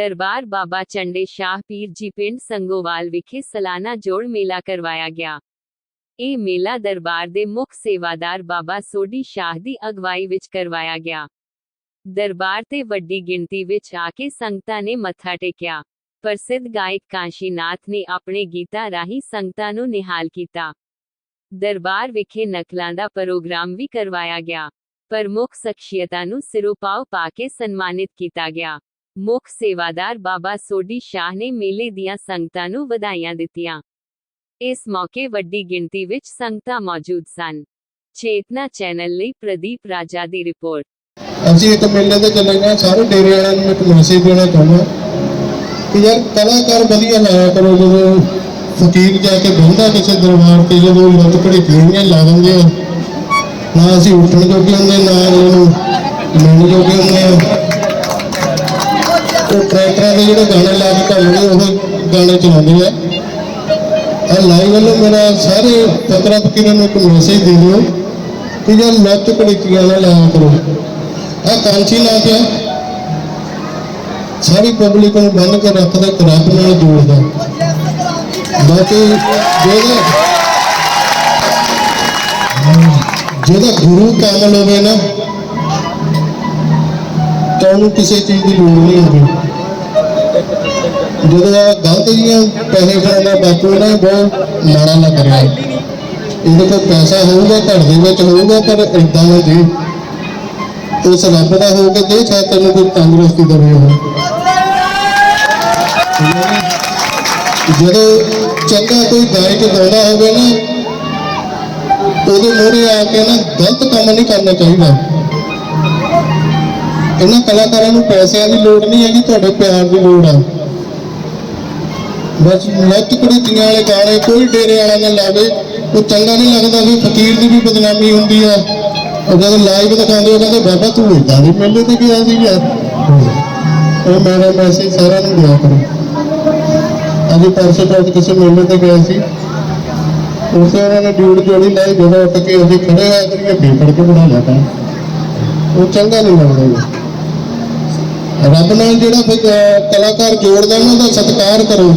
ਦਰਬਾਰ ਬਾਬਾ ਚੰਡੇ ਸ਼ਾਹ ਪੀਰ ਜੀ ਪਿੰਡ ਸੰਗੋਵਾਲ ਵਿਖੇ ਸਾਲਾਨਾ ਜੋੜ ਮੇਲਾ ਕਰਵਾਇਆ ਗਿਆ। ਇਹ ਮੇਲਾ ਦਰਬਾਰ ਦੇ ਮੁੱਖ ਸੇਵਾਦਾਰ ਬਾਬਾ ਸੋਢੀ ਸ਼ਾਹ ਦੀ ਅਗਵਾਈ ਵਿੱਚ ਕਰਵਾਇਆ ਗਿਆ। ਦਰਬਾਰ ਤੇ ਵੱਡੀ ਗਿਣਤੀ ਵਿੱਚ ਆ ਕੇ ਸੰਗਤਾਂ ਨੇ ਮੱਥਾ ਟੇਕਿਆ। ਪ੍ਰਸਿੱਧ ਗਾਇਕ ਕਾਂਸ਼ੀਨਾਥ ਨੇ ਆਪਣੇ ਗੀਤਾਂ ਰਾਹੀਂ ਸੰਗਤਾਂ ਨੂੰ ਨਿਹਾਲ ਕੀਤਾ। ਦਰਬਾਰ ਵਿਖੇ ਨਕਲਾਂ ਦਾ ਪ੍ਰੋਗਰਾਮ ਵੀ ਕਰਵਾਇਆ ਗਿਆ। ਪ੍ਰਮੁੱਖ ਸ਼ਖਸੀਅਤਾਂ ਨੂੰ ਸਿਰੋਪਾਓ ਪਾ ਕੇ ਸਨਮਾਨਿਤ ਕੀਤਾ ਗਿਆ। ਮੁੱਖ ਸੇਵਾਦਾਰ ਬਾਬਾ ਸੋਢੀ ਸ਼ਾਹ ਨੇ ਮੇਲੇ ਦੀਆਂ ਸੰਗਤਾਂ ਨੂੰ ਵਧਾਈਆਂ ਦਿੱਤੀਆਂ। ਇਸ ਮੌਕੇ ਵੱਡੀ ਗਿਣਤੀ ਵਿੱਚ ਸੰਗਤਾਂ ਮੌਜੂਦ ਸਨ। ਚੇਤਨਾ ਚੈਨਲ ਲਈ ਪ੍ਰਦੀਪ ਰਾਜਾ ਦੀ ਰਿਪੋਰਟ। ਅਸੀਂ ਇੱਕ ਮੇਲੇ ਤੇ ਚੱਲੇ ਸਾਰੇ ਡੇਰੇ ਵਾਲਿਆਂ ਨੂੰ ਇੱਕ ਮੈਸੇਜ ਦੇਣਾ ਚਾਹੁੰਦਾ ਕਿ ਯਾਰ ਕਲਾਕਾਰ ਵਧੀਆ ਲਾਇਆ ਕਰੋ, ਜਦੋਂ ਫਕੀਰ ਜਾ ਕੇ ਬੰਦਾ ਕਿਸੇ ਦਰਬਾਰ ਤੇ, ਜਦੋਂ ਲੱਤ ਘੜੀ ਪੀਣੀਆਂ ਲਾ ਦਿੰਦੇ ਆ, ਨਾ ਅਸੀਂ ਉੱਠਣ ਜੋਗੇ ਹੁੰਦੇ, ਨਾ ਇਹਨੂੰ ਲੈਣ ਜੋਗੇ ਹੁੰਦੇ ਆ। ਉਹ ਟਰੈਕਟਰਾਂ ਦੇ ਜਿਹੜੇ ਗਾਣੇ ਲਾ ਕੇ ਘੁੰਮਦੇ ਉਹ ਗਾਣੇ ਚਲਾਉਂਦੇ ਆ ਆ ਲਾਈਵ ਵੱਲੋਂ ਮੇਰਾ ਸਾਰੇ ਫਕਰਾ ਫਕੀਰਾਂ ਨੂੰ ਇੱਕ ਮੈਸੇਜ ਦੇ ਦਿਓ ਕਿ ਯਾਰ ਲੱਤ ਘੜੀਆਂ ਨਾ ਲਾਇਆ ਕਰੋ। ਆ ਕਾਂਚੀ ਲਾ ਕੇ ਸਾਰੀ ਪਬਲਿਕ ਨੂੰ ਬੰਨ ਕੇ ਰੱਖਦਾ ਇੱਕ ਰੱਬ ਨਾਲ ਜੋੜਦਾ ਬਾਕੀ ਜਿਹਦਾ ਜਿਹਦਾ ਗੁਰੂ ਕਾਮਲ ਹੋਵੇ ਨਾ ਤਾਂ ਉਹਨੂੰ ਕਿਸੇ ਚੀਜ਼ ਦੀ ਲੋੜ ਨਹੀਂ ਹੁੰਦੀ। ਜਦੋਂ ਆ ਗਲਤ ਜੀਆਂ ਪੈਸੇ ਫੜਾਉਂਦਾ ਬਾਪੂ ਨੇ ਬਹੁਤ ਮਾੜਾ ਲੱਗ ਰਿਹਾ। ਇਹਦੇ ਕੋਲ ਪੈਸਾ ਹੋਊਗਾ, ਘਰ ਦੇ ਵਿੱਚ ਹੋਊਗਾ, ਪਰ ਇਦਾਂ ਨਾ ਦੇ ਉਸ ਰੱਬ ਦਾ ਹੋ ਕੇ ਦੇ ਸ਼ਾਇਦ ਤੈਨੂੰ ਕੋਈ ਤੰਦਰੁਸਤੀ ਦੇਵੇ ਉਹ। ਜਦੋਂ ਚੰਗਾ ਕੋਈ ਗਾਇਕ ਗਾਉਂਦਾ ਹੋਵੇ ਨਾ, ਉਹਦੇ ਮੂਹਰੇ ਆ ਕੇ ਨਾ ਗਲਤ ਕੰਮ ਨਹੀਂ ਕਰਨਾ ਚਾਹੀਦਾ। ਇਹਨਾਂ ਕਲਾਕਾਰਾਂ ਨੂੰ ਪੈਸਿਆਂ ਦੀ ਲੋੜ ਨਹੀਂ ਹੈਗੀ, ਤੁਹਾਡੇ ਪਿਆਰ ਦੀ ਲੋੜ ਹੈ। ਬਸ ਲੱਤ ਕੁੜੀਆਂ ਵਾਲੇ ਗਾਣੇ ਕੋਈ ਡੇਰੇ ਵਾਲਾ ਨਾ ਲਾਵੇ। ਉਹ ਚੰਗਾ ਨਹੀਂ ਲੱਗਦਾ ਵੀ ਫਕੀਰ ਦੀ ਵੀ ਬਦਨਾਮੀ ਹੁੰਦੀ ਆ ਉਹ ਜਦੋਂ ਲਾਈਵ ਦਿਖਾਉਂਦੇ, ਉਹ ਕਹਿੰਦੇ, ਬਾਬਾ, ਤੂੰ ਇਦਾਂ ਦੀ ਮੇਲੇ ਤੇ ਗਿਆ ਸੀ ਯਾਰ ਉਹ ਮੇਰਾ ਮੈਸੇਜ ਸਾਰਿਆਂ ਨੂੰ ਦਿਆ ਕਰੋ। ਅੱਜ ਪਰਸੋਂ ਤੋਂ ਕਿਸੇ ਮੇਲੇ ਤੇ ਗਏ ਸੀ। ਉਸੇ ਉਹਨਾਂ ਨੇ ਡਿਊਟ ਜੋੜੀ ਲਾਈ, ਜਦੋਂ ਉੱਠ ਕੇ ਅਸੀਂ ਖੜੇ ਹੋਏ ਕਰੀਏ ਬੇਪੜ ਕੇ ਬਣਾ ਲਿਆ ਤਾਂ। ਉਹ ਚੰਗਾ ਨਹੀਂ ਲੱਗਦਾ ਰੱਬ ਨਾਲ ਜਿਹੜਾ ਫਿਰ ਕਲਾਕਾਰ ਜੋੜਦਾ ਨਾ ਉਹਦਾ ਸਤਿਕਾਰ ਕਰੋ।